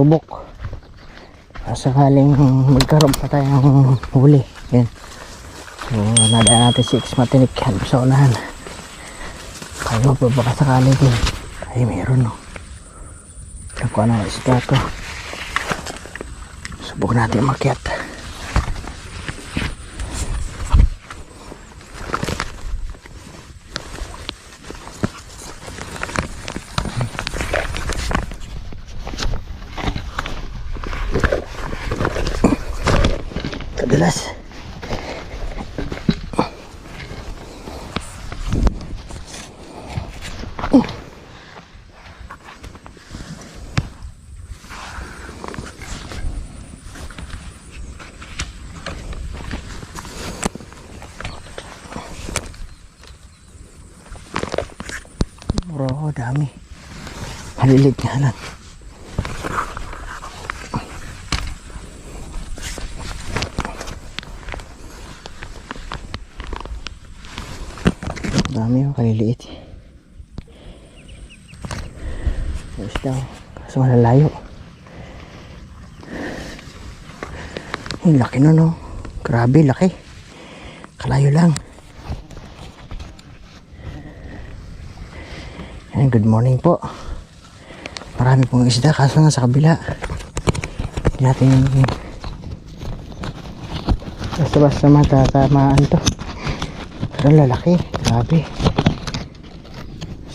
subok sakaling magkaroon pa tayong huli. Yan so nadaan natin si X Matinik. Yan sa unahan. Kayo pa baka sakali din. Ay meron no? Nakuha na isda to subok natin makiat Malilit nga lang. Dami yung kaliliit. Ayos daw. Kaso malalayo. Ang laki no no. Grabe, laki. Kalayo lang. Good morning po. Marami pong isda kaso nga sa kabila. Hindi natin basta-basta matatamaan to. Pero lalaki. Grabe.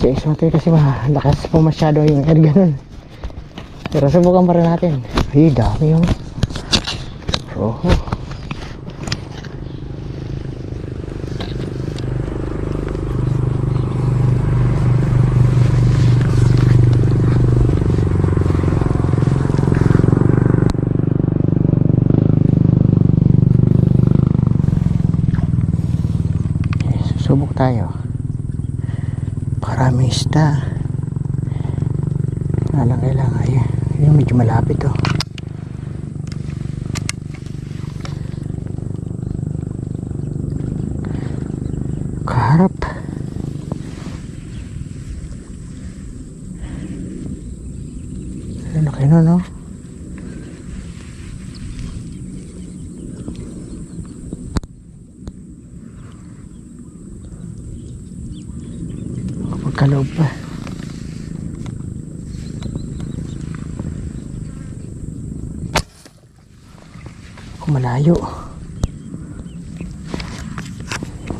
Si Exote kasi malakas po masyado yung air ganun. Pero subukan pa rin natin. Ay, dami yung. Oh. Susubok tayo. Parami isda. Alang kailangan. Ayan. Ayan, medyo malapit oh. Kaharap. Ano kayo no? Pagkaloob pa. Malayo.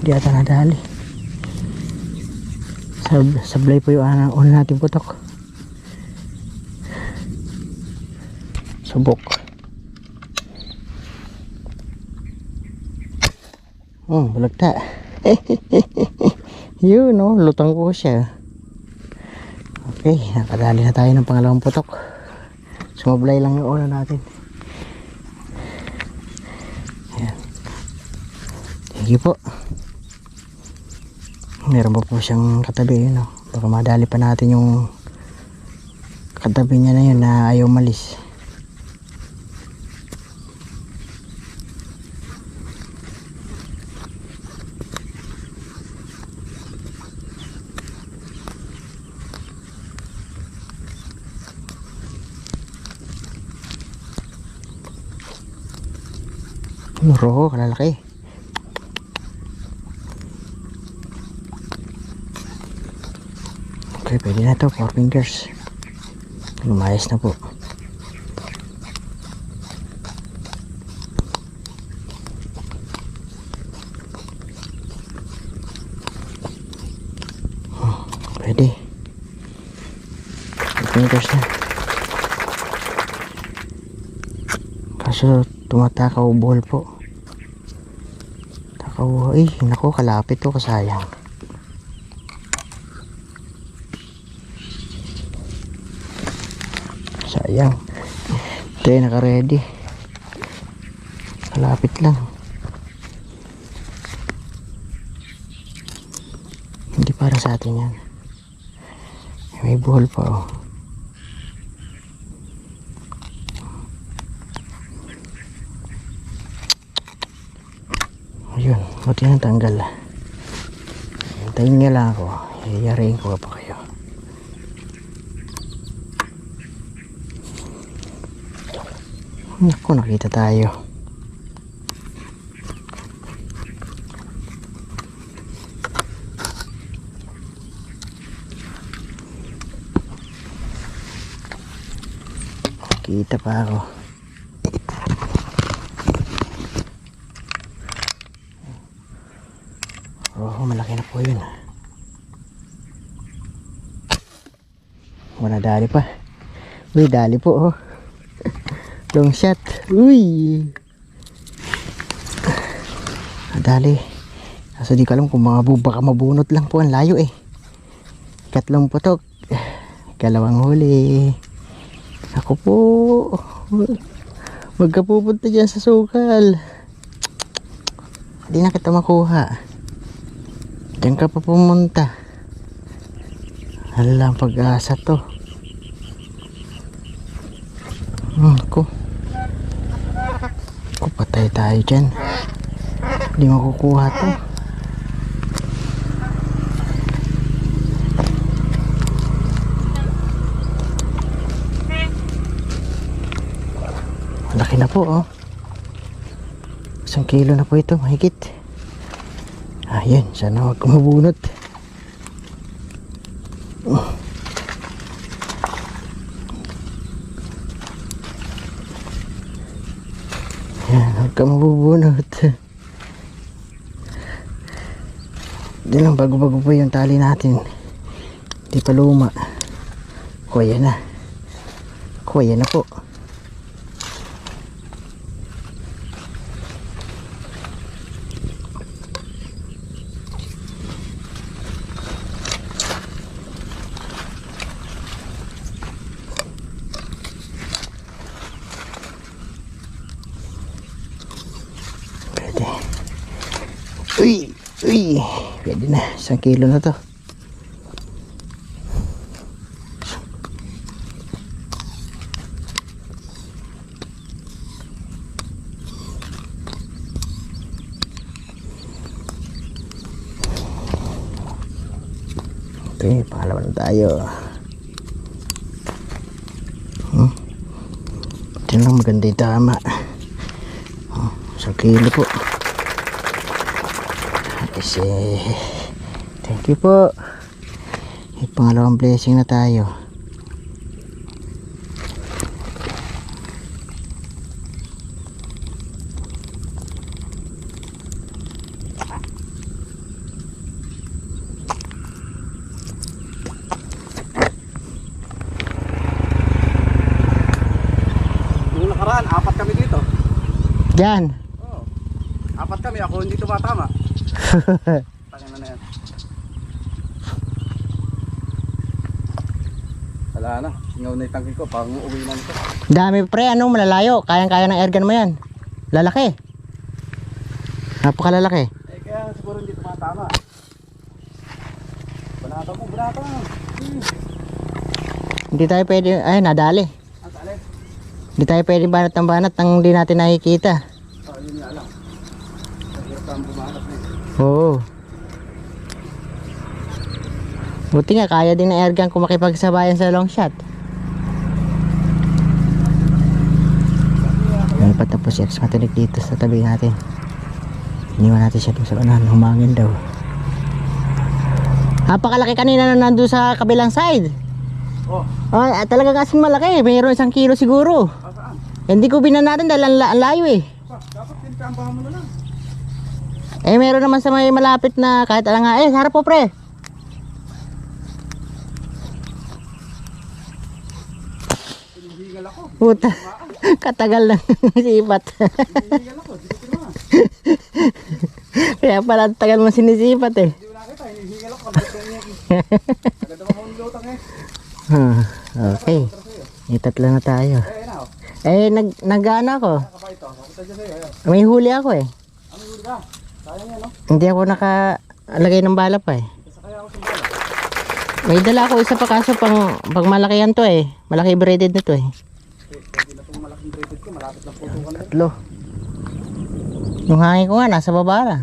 Hindi ata nadali. Sab sablay po yung uh, una natin putok. Subok. Hmm, balagta. Yun, no? Lutang ko siya. Okay, nakadali na tayo ng pangalawang putok. Sumablay lang yung ulo natin. Ayan. You po. Meron pa po siyang katabi, yun, no? Baka madali pa natin yung katabi niya na yun na ayaw malis. Roho, kalalaki. Okay, pwede na to. Four fingers. Lumayas na po. Oh, pwede. Four fingers na. Kaso tumatakaw ball po. Takaw, ay, nako, kalapit to, kasayang. Sayang. Ay naka-ready. Kalapit lang. Hindi para sa atin yan. May buhol pa oh. Ayun, buti nang tanggal. Hintayin niya lang ako. Yayariin ko pa kayo. Naku, nakita tayo. Kita pa ako. Oh, malaki na po yun. Wala dali pa. Uy, dali po oh. Long shot. Uy. Dali. Kaso di ko alam kung mga bu- baka mabunot lang po ang layo eh. Katlong putok. Kalawang huli. Ako po. Huwag ka pupunta dyan sa sukal. Hindi na kita makuha. Diyan ka pa pumunta. Ang pag-asa to. Hmm, ko. Ko patay tayo dyan. Hindi makukuha to. Laki na po, oh. Isang kilo na po ito, mahigit. Ayan, sana huwag kumabunot. Yan, huwag ka mabubunot. Bago-bago po yung tali natin. Di pa luma. Kuya na. Kuya na po. Pwede. Uy! Uy! Pwede na. Isang kilo na to. Okay, pangalawa tayo. Hmm. Ito lang maganda yung tama. Oh, isang kilo po. Kasi, thank you po. May pangalawang blessing na tayo. Nung nakaraan, apat kami dito. Diyan. Oo. Apat kami, ako hindi tumatama. Tangin na na yan. Wala na, singaw na yung tangki ko, pang uwi na nito. Dami pre, ano, malalayo. Kayang-kaya ng airgun mo yan. Lalaki. Napakalalaki. Eh kaya siguro hindi tumatama. Banata mo, banata mo. Hmm. Hindi tayo pwede, ay, nadali. Ang tali. Hindi tayo pwede banat ng banat nang hindi natin nakikita. Oh, yun nga lang. Hirap kang bumanat na eh. Oo. Buti nga, kaya din ng airgun kung makipagsabayan sa long shot. May patapos si X matinig dito sa tabi natin. Iniwan natin siya doon sa unahan, humangin daw. Napakalaki kanina na nandun sa kabilang side. Oh, Ay, ah, talaga kasing malaki. Mayroon isang kilo siguro. ah? Hindi ko binanatin dahil ang la- ang layo eh. Pa, dapat pinkambahan mo na lang. Eh, meron naman sa may malapit na kahit alang nga. Eh, harap po pre. Hinihingal ako. Puta. Katagal lang sipat. Hinihingal ako, dito ko na. Kaya pala tagal mo sinisipat eh. Eh. Hmm, okay. May tatlo na tayo. Eh, na nag, sa'yo. Ayun. May huli ako eh. Hindi ako nakalagay ng bala pa eh. May dala ako isa pa kaso pang, pang malakihan to eh. Malaki braided nito eh. Eh, Pwede na itong malaking braided ko. Malapit lang puto ka na. Tatlo. Yung hangin ko nga, nasa baba na.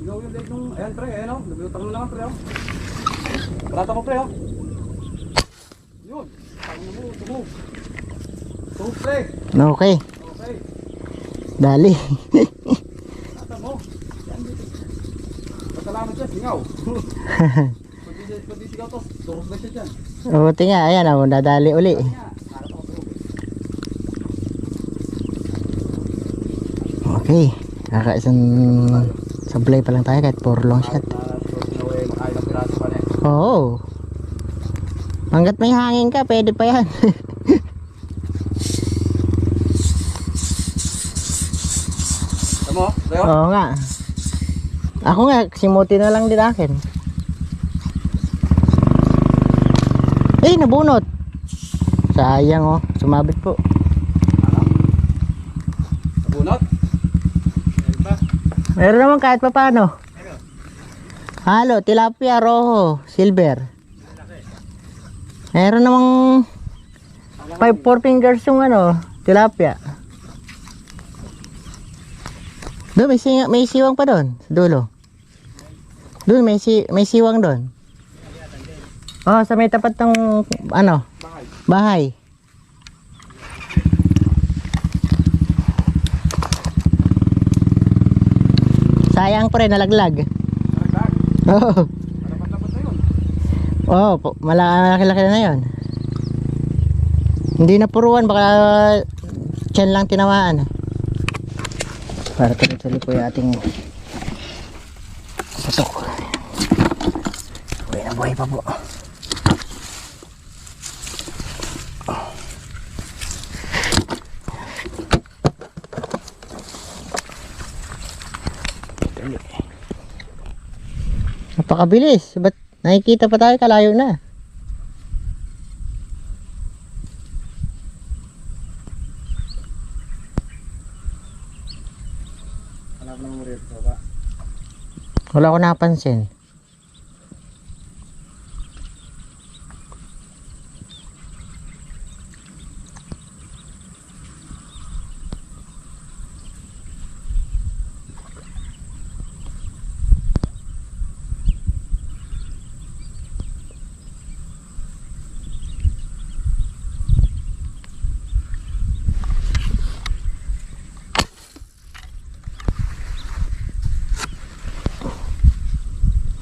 Sigaw yung leg nung... Ayan, pre. Ayan, oh. Nabiyutang mo naman, pre, oh. Barata mo, pre, oh. Yun. Tangin mo, tumo. Tuple. Okay. Okay. Dali. Ata mo. Yan dito. Pasalamat siya, singaw. Pwede sigaw to. Turok na siya dyan. Buti nga, ayan oh, dadali uli. Yan. Harap ako turok. Okay. Kakaisang sablay pa lang tayo kahit puro long shot. Oo. Hanggat may hangin ka, pwede pa yan. Tama mo? Leo? Oo nga. Ako nga, simuti na lang din akin. Eh, nabunot. Sayang oh, sumabit po. Ano? Nabunot? Meron ba? Meron naman kahit pa paano. Halo, tilapia, rojo, silver. Meron namang 5 four fingers yung ano, tilapia. Doon, may, singa, may siwang pa doon, sa dulo. Doon, may, si, may siwang doon. Oh, sa may tapat ng, ano, Bahay. bahay. Sayang rin, nalaglag. Karagdag. Oo. Yun. Oh, po, malaki-laki na yun. Hindi na puruan, baka tiyan lang tinamaan. Para tuloy-tuloy po yung ating patok. Buhay na buhay pa po. Napakabilis. Ba't nakikita pa tayo kalayo na? Wala ko napansin.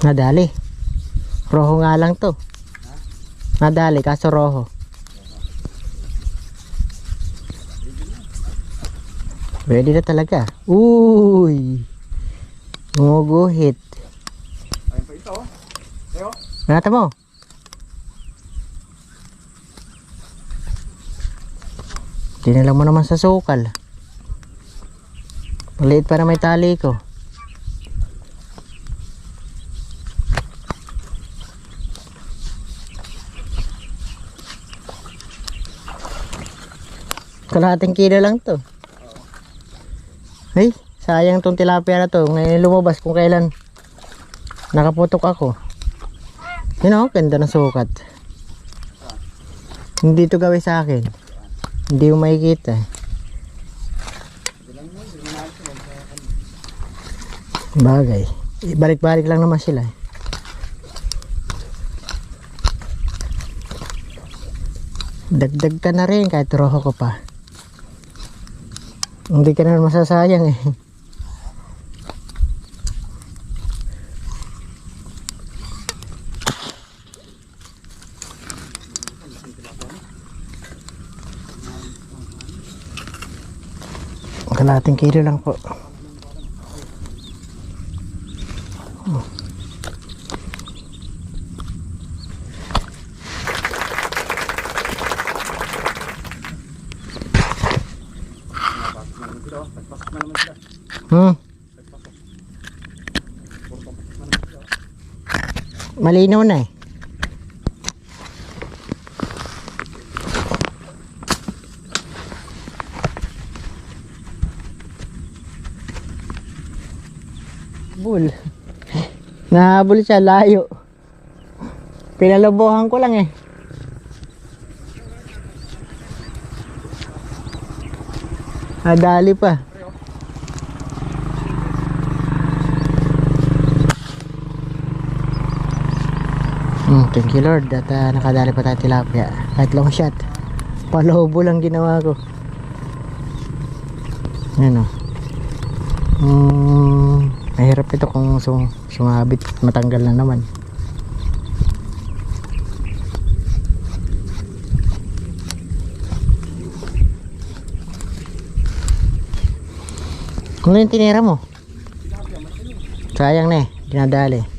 Nadali. Roho nga lang to. Nadali, kaso roho. Pwede na talaga. Uy! Gumuguhit. Ayun pa ito. oh. Leo? Manata mo. Dinala mo naman sa sukal. Maliit pa na may tali ko. Kalahating kilo lang to. Ay, sayang tong tilapia na to. Ngayon lumabas kung kailan nakaputok ako. Yun know, ganda ng sukat. Hindi to gawin sa akin. Hindi ko makikita. Bagay. Balik-balik lang naman sila. Dagdag ka na rin kahit roho ko pa. Hindi ka na masasayang eh. Kalating kilo lang po. Napasok na naman sila. oh. Nagpasok na naman sila. Hmm, Nagpasok. Puro papasok na naman sila. oh. Malinaw na eh. Bull. Nahabol siya layo. Pinalobohan ko lang eh. Nadali pa. Hmm, thank you Lord at uh, nakadali pa tayo tilapia. Kahit long shot. Palobo lang ginawa ko. Yan o. Hmm, mahirap ito kung sum sumabit at matanggal na naman. Ano yung tinira mo? Sayang na eh, dinadali.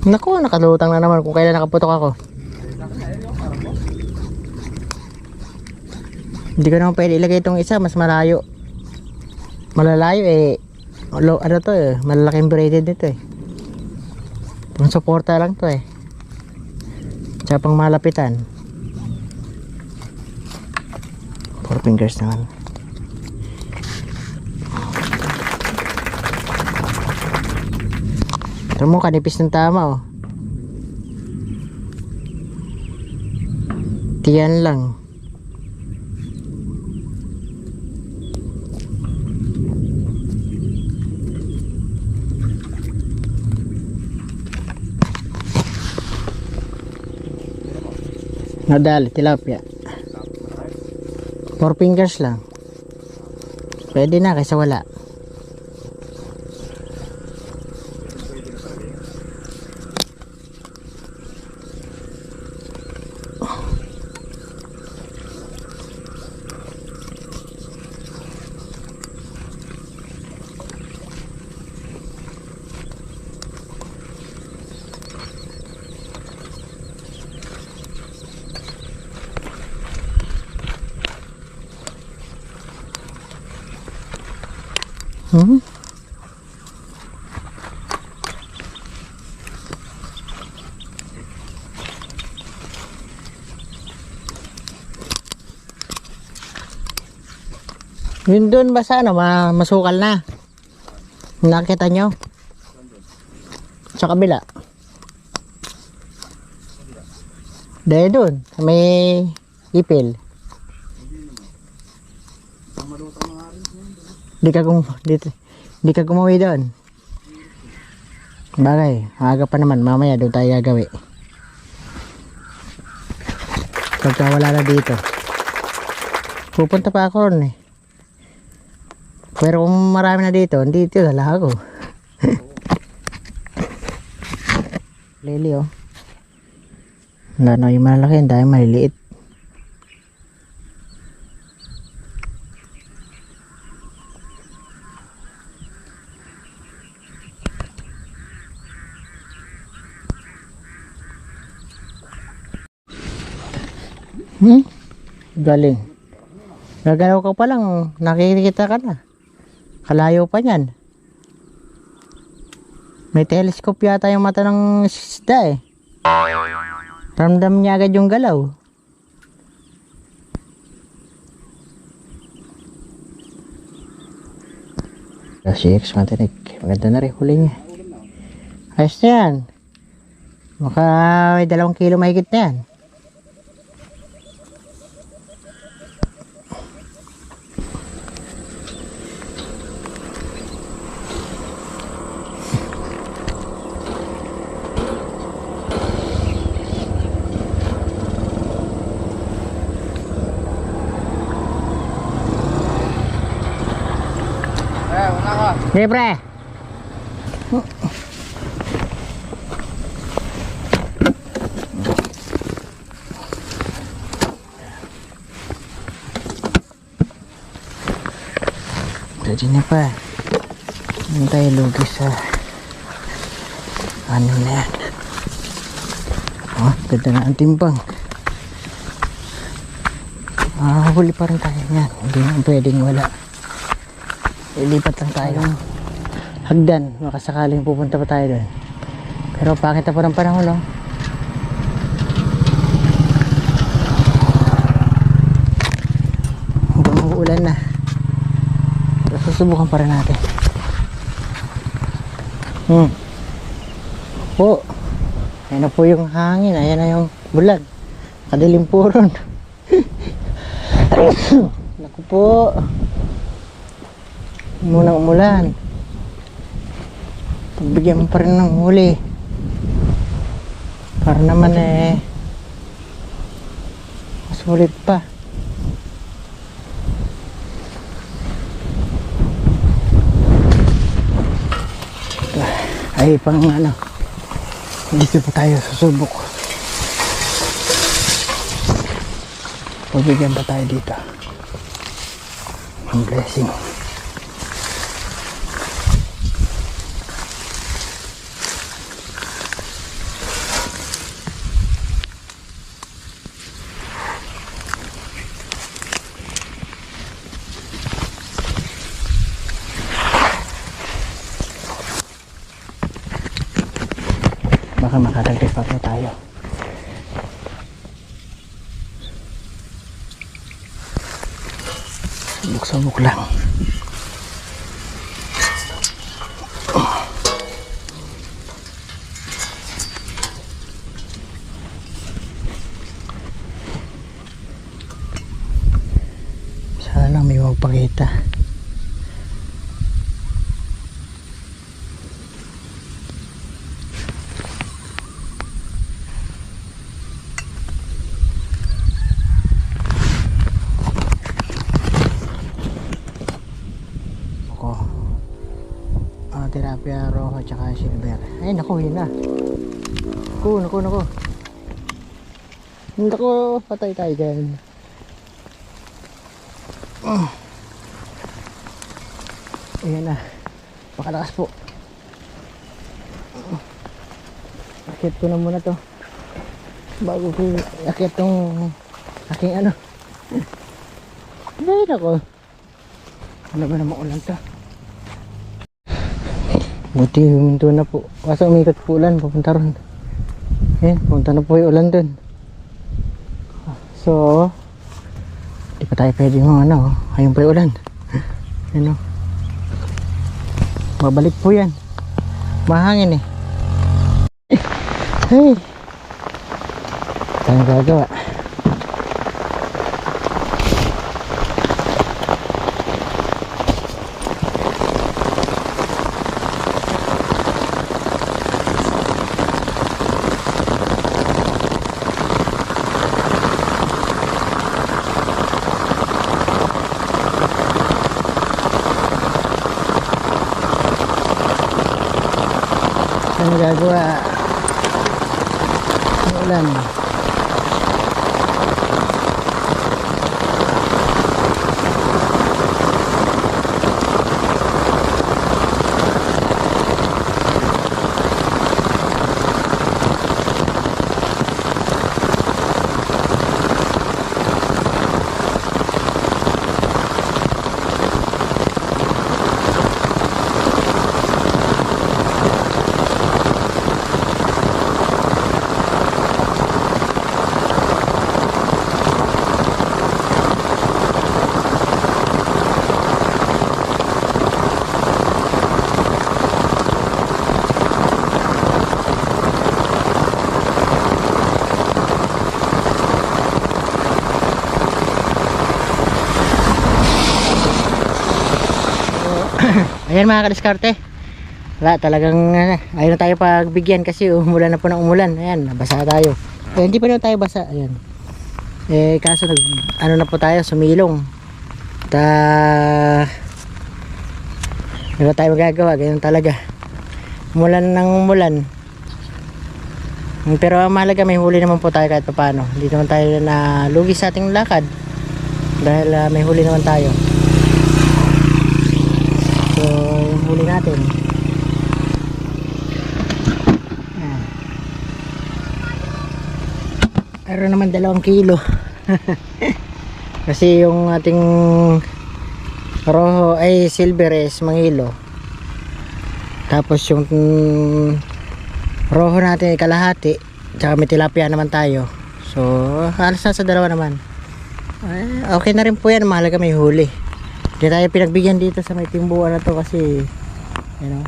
Naku, nakalutang na naman kung kailan nakaputok ako. Hindi ko naman pwede ilagay itong isa, mas malayo. Malalayo eh. Lo, ano to eh, malalaking braided nito eh. Pang suporta lang to eh. Tsaka pang malapitan. Four fingers naman. Ito mo, kanipis ng tama oh. Tiyan lang. Nadali, tilapia. Four fingers lang. Pwede na kaysa wala. Hmm? Yun doon ba sa ano, ma masukal na? Nakita nyo? Sa kabila. Dahil doon, may ipil. Di ka gum di, di ka gumawi doon. Bagay, aga pa naman, mamaya doon tayo gagawi. Pagka wala na dito. Pupunta pa ako ron eh. Pero kung marami na dito, dito dala ako. Lili oh. Wala na yung malalaki, dahil maliliit. Hmm? Galing. Gagalaw ka pa lang, nakikita ka na. Kalayo pa niyan. May telescope yata yung mata ng isda eh. Ramdam niya agad yung galaw. Kasi X matinig. Maganda na rin huli. Ayos na yan. Baka may dalawang kilo mahigit na yan. Una ka. Sige pre. Ready na pa. Yan. Oh, ganda ang timbang. Ah, huli pa tayo yan. Hindi na pwedeng wala. Ilipat lang tayo hagdan. Makasakaling pupunta pa tayo doon. Pero pangit na po ng panahon, no? Hanggang uulan na. Pero susubukan pa rin natin. Hmm. Po. Ayan na po yung hangin. Ayan na yung bulan. Kadilim po ron. Naku po. Munang umulan. Pagbigyan mo pa rin ng huli. Para naman eh, mas Ulit pa. Ay, pang ano. Dito pa tayo susubok. Pabigyan pa tayo dito. Ang blessing. Baka makadagdag pa po tayo. Subok-subok lang. Sana lang may magpakita. Ako. Ah, tilapia rojo at silver. Ay, naku, yun na. Naku, naku, naku. Naku, patay tayo dyan. Oh. Ayan na. Pakalakas po. Akit ko na muna to. Bago ko akit tong aking ano. Ay, nako. Ano ba naman ulan to? Buti huminto na po. Kaso umikot po ulan, pupunta ron. Eh, pupunta na po yung ulan dun. So, di pa tayo pwede mo ano, ayun pa yung ulan. Ano? Babalik po yan. Mahangin eh. Hey! Tayong gagawa. Ano gagawa? Ang ulan. Ayan mga kadiskarte. Wala talagang uh, ayaw na tayo pagbigyan kasi umulan na po ng umulan. Ayan, nabasa tayo. Eh, hindi pa naman tayo basa. Ayan. Eh, kaso nag, ano na po tayo, sumilong. Ta ano tayo magagawa, ganyan talaga. Umulan ng umulan. Pero mahalaga may huli naman po tayo kahit pa paano. Hindi naman tayo na lugi sa ating lakad. Dahil ah, may huli naman tayo. So, yung huli natin. Ah. Meron naman dalawang kilo. Kasi yung ating rojo ay silver is mangilo. Tapos yung rojo natin ay kalahati. Tsaka may tilapia naman tayo. So, halos nasa dalawa naman. Ay, okay na rin po yan. Mahalaga may huli. Hindi tayo pinagbigyan dito sa may timbuan na to kasi you know,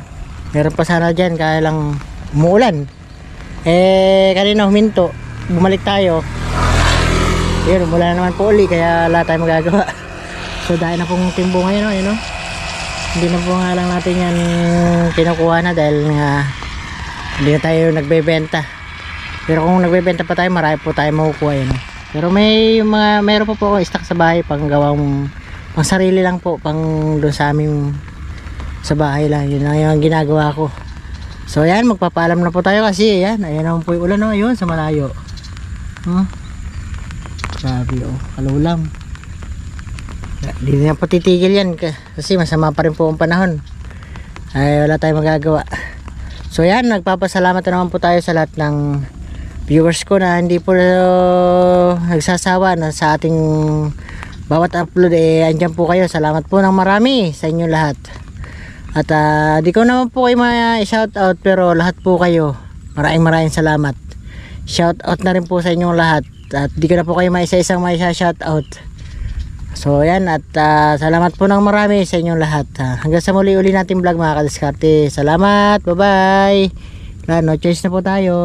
meron pa sana dyan kaya lang umuulan. Eh, kanina huminto. Bumalik tayo. Yun, mula na naman po uli kaya wala tayong magagawa. So, dahil na pong timbo ngayon, oh, yun, oh. Hindi na po nga lang natin yan kinukuha na dahil nga hindi na tayo nagbebenta. Pero kung nagbebenta pa tayo, marami po tayo makukuha yun. Pero may mga meron pa po ako stock sa bahay pang gawang pang sarili lang po, pang doon sa aming sa bahay lang. Yun lang yung ginagawa ko. So yan, magpapaalam na po tayo kasi yan, ayan naman po yung ulan no, ayun sa malayo. Hmm? Grabe oh, kalulam. Hindi na po titigil yan ka- kasi masama pa rin po ang panahon. Ay wala tayong magagawa. So yan, nagpapasalamat na naman po tayo sa lahat ng viewers ko na hindi po uh, nagsasawa na sa ating bawat upload eh andyan po kayo. Salamat po ng marami sa inyo lahat. At ah, di ko naman po kayo ma-shout out pero lahat po kayo. Maraming maraming salamat. Shout out na rin po sa inyong lahat. At di ko na po kayo maisa-isang maisa-shout out. So yan at ah, salamat po ng marami sa inyong lahat. Ah, hanggang sa muli uli natin vlog mga kadiskarte. Salamat. Bye bye. Wala, no choice na po tayo.